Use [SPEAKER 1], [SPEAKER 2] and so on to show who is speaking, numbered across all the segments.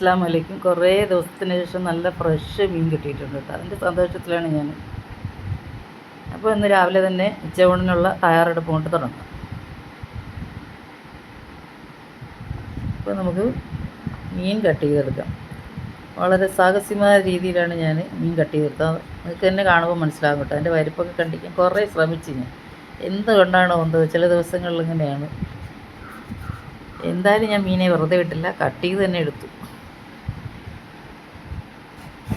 [SPEAKER 1] അസ്സാം വലൈക്കും കുറേ ദിവസത്തിന് ശേഷം നല്ല ഫ്രഷ് മീൻ കിട്ടിയിട്ടുണ്ട് കേട്ടോ. അതിന്റെ സന്തോഷത്തിലാണ് ഞാൻ. അപ്പോൾ ഇന്ന് രാവിലെ തന്നെ ഉച്ചയൂണിനുള്ള തയ്യാറെടുപ്പ് കൊണ്ട് തുടങ്ങാം. അപ്പോൾ നമുക്ക് മീൻ കട്ട് ചെയ്തെടുക്കാം. വളരെ സാഹസികമായ രീതിയിലാണ് ഞാൻ മീൻ കട്ട് ചെയ്തെടുത്തത്. നിങ്ങൾക്ക് തന്നെ കാണുമ്പോൾ മനസ്സിലാകും കേട്ടോ. അതിന്റെ വരിപ്പൊക്കെ കണ്ടിക്കാൻ കുറേ ശ്രമിച്ചു ഞാൻ. എന്തുകൊണ്ടാണോ എന്തോ ചില ദിവസങ്ങളിൽ ഇങ്ങനെയാണ്. എന്തായാലും ഞാൻ മീനെ വെറുതെ വിട്ടില്ല. കട്ട് ചെയ്ത് തന്നെ എടുത്തു.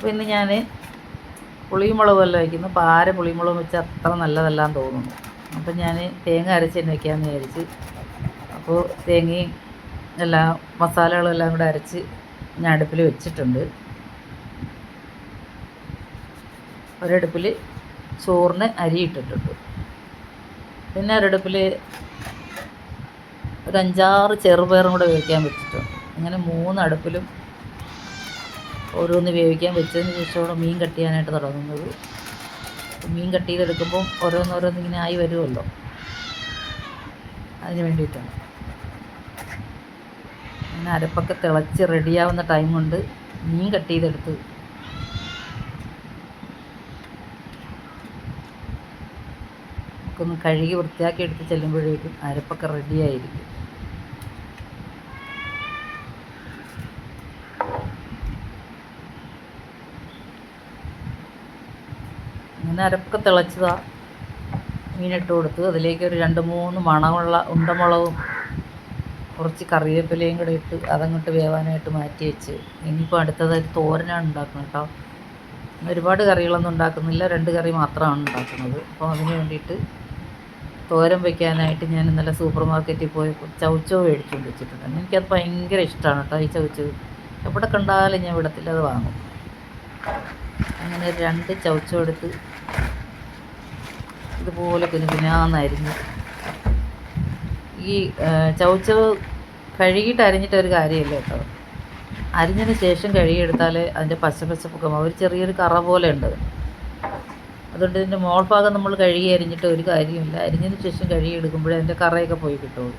[SPEAKER 1] അപ്പോൾ ഇന്ന് ഞാൻ പുളിമുളക് വല്ലതും വയ്ക്കുന്നു. പാര പുളിമുളകും വെച്ചാൽ അത്ര നല്ലതല്ലാന്ന് തോന്നുന്നു. അപ്പം ഞാൻ തേങ്ങ അരച്ച് തന്നെ വയ്ക്കാമെന്ന് വിചാരിച്ച്. അപ്പോൾ തേങ്ങയും എല്ലാ മസാലകളും എല്ലാം കൂടെ അരച്ച് ഞാൻ അടുപ്പിൽ വെച്ചിട്ടുണ്ട്. ഒരടുപ്പിൽ ചോറിന് അരി ഇട്ടിട്ടുണ്ട്. പിന്നെ ഒരടുപ്പിൽ ഒരു അഞ്ചാറ് ചെറുപയറും കൂടെ വേവിക്കാൻ വെച്ചിട്ടുണ്ട്. അങ്ങനെ മൂന്ന് അടുപ്പിലും ഓരോന്ന് വേവിക്കാൻ വെച്ചതിന് ശേഷമാണ് മീൻ കട്ട് ചെയ്യാനായിട്ട് തുടങ്ങുന്നത്. മീൻ കട്ട് ചെയ്തെടുക്കുമ്പോൾ ഓരോന്നോരോന്ന് ഇങ്ങനെ ആയി വരുമല്ലോ. അതിന് വേണ്ടിയിട്ടാണ്. അങ്ങനെ അരപ്പൊക്കെ തിളച്ച് റെഡിയാവുന്ന ടൈം കൊണ്ട് മീൻ കട്ട് ചെയ്തെടുത്ത് നമുക്കൊന്ന് കഴുകി വൃത്തിയാക്കി എടുത്ത് ചെല്ലുമ്പോഴേക്കും അരപ്പൊക്കെ റെഡിയായിരിക്കും അങ്ങനെ അരപ്പൊക്കെ തിളച്ചതാ. മീനിട്ട് കൊടുത്ത് അതിലേക്ക് ഒരു രണ്ട് മൂന്ന് മണമുള്ള ഉണ്ടമുളകും കുറച്ച് കറിവേപ്പിലയും കൂടെ ഇട്ട് അതങ്ങോട്ട് വേവാനായിട്ട് മാറ്റി വെച്ച്. ഇനിയിപ്പോൾ അടുത്തതായിട്ട് തോരനാണ് ഉണ്ടാക്കുന്നത് കേട്ടോ. ഒരുപാട് കറികളൊന്നും ഉണ്ടാക്കുന്നില്ല. രണ്ട് കറി മാത്രമാണ് ഉണ്ടാക്കുന്നത്. അപ്പോൾ അതിന് വേണ്ടിയിട്ട് തോരൻ വയ്ക്കാനായിട്ട് ഞാൻ ഇന്നലെ സൂപ്പർ മാർക്കറ്റിൽ പോയി ചവച്ചോ മേടിച്ചുകൊണ്ട് വെച്ചിട്ടുണ്ട്. എനിക്കത് ഭയങ്കര ഇഷ്ടമാണ് കേട്ടോ ഈ ചവച്ചോ എവിടെ കണ്ടാലും ഞാൻ വിടത്തില്ല അത് വാങ്ങും. അങ്ങനെ രണ്ട് ചവച്ചെടുത്ത് ഇതുപോലെ കുഞ്ഞു കുഞ്ഞാന്നരിഞ്ഞ്. ഈ ചവച്ച കഴുകിയിട്ട് അരിഞ്ഞിട്ട് ഒരു കാര്യമില്ല കേട്ടോ. അരിഞ്ഞതിന് ശേഷം കഴുകിയെടുത്താൽ അതിന്റെ മാറും. ഒരു ചെറിയൊരു കറ പോലെ ഉണ്ട്. അതുകൊണ്ട് ഇതിന്റെ മോൾ ഭാഗം നമ്മൾ കഴുകി അരിഞ്ഞിട്ട് ഒരു കാര്യമില്ല. അരിഞ്ഞതിന് ശേഷം കഴുകി എടുക്കുമ്പോഴേ അതിന്റെ കറയൊക്കെ പോയി കിട്ടുള്ളൂ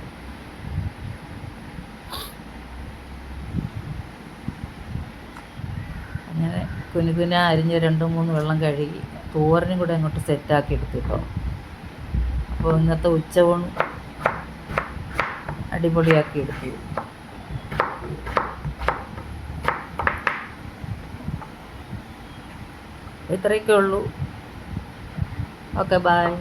[SPEAKER 1] അങ്ങനെ പിന്നെ കുന അരിഞ്ഞ് രണ്ട് മൂന്ന് വെള്ളം കഴുകി തോരനും കൂടെ അങ്ങോട്ട് സെറ്റാക്കി എടുത്തിട്ടോ. അപ്പോൾ ഇന്നത്തെ ഉച്ചവും അടിപൊളിയാക്കി എടുത്തു. ഇത്രയൊക്കെ ഉള്ളൂ. Okay bye